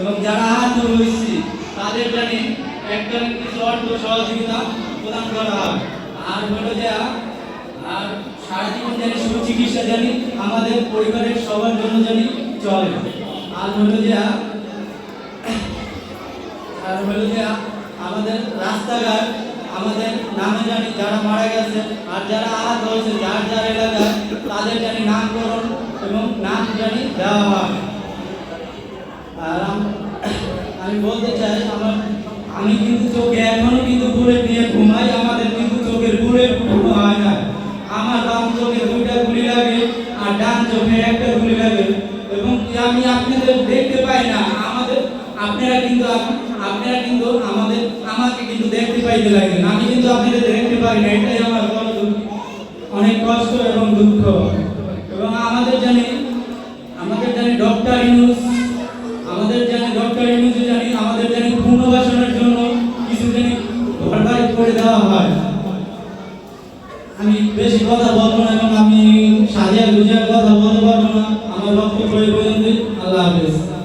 এবং যারা আহত হয়েছে, তাদের জানি একটা কিছু অর্থ সহযোগিতা প্রদান করা হয়। আর হলো যে, আর সারা জীবন জানি সুচিকিৎসা জানি, আমাদের পরিবারের সবার জন্য জানি চলে। আর হলো যে, আর হলো যে, আমাদের রাস্তাঘাট, আমাদের নামে জানি যারা মারা গেছে, আর যারা আহত হয়েছে, যার যার এলাকায়, তাদের জানি নামকরণ এবং নাম জানি দেওয়া হয় আর আম- আমি বলতে চাই, আমার আমি কিন্তু চোখে এখনও কিন্তু ঘুরে দিয়ে ঘুমাই, আমাদের কিন্তু চোখের ঘুরে ঘুম হয় না। আমার বাম চোখে দুইটা গুলি লাগে, আর ডান চোখে একটা গুলি লাগে। এবং আমি আপনাদের দেখতে পাই না, আমাদের আপনারা কিন্তু আপনারা কিন্তু আমাদের আমাকে কিন্তু দেখতে পাইতে লাগেন আমি কিন্তু আপনাদের দেখতে পাই না, এটাই আমার বড় দুঃখ। অনেক কষ্ট এবং দুঃখ। এবং আমাদের জানি আমাদের জানি ডক্টর ইউনুস করে দেওয়া হয়। আমি বেশি কথা বলব না এবং আমি সাজিয়া গুজিয়া কথা বলতে পারব না। আমার বক্তব্য এই পর্যন্তই। আল্লাহ হাফেজ।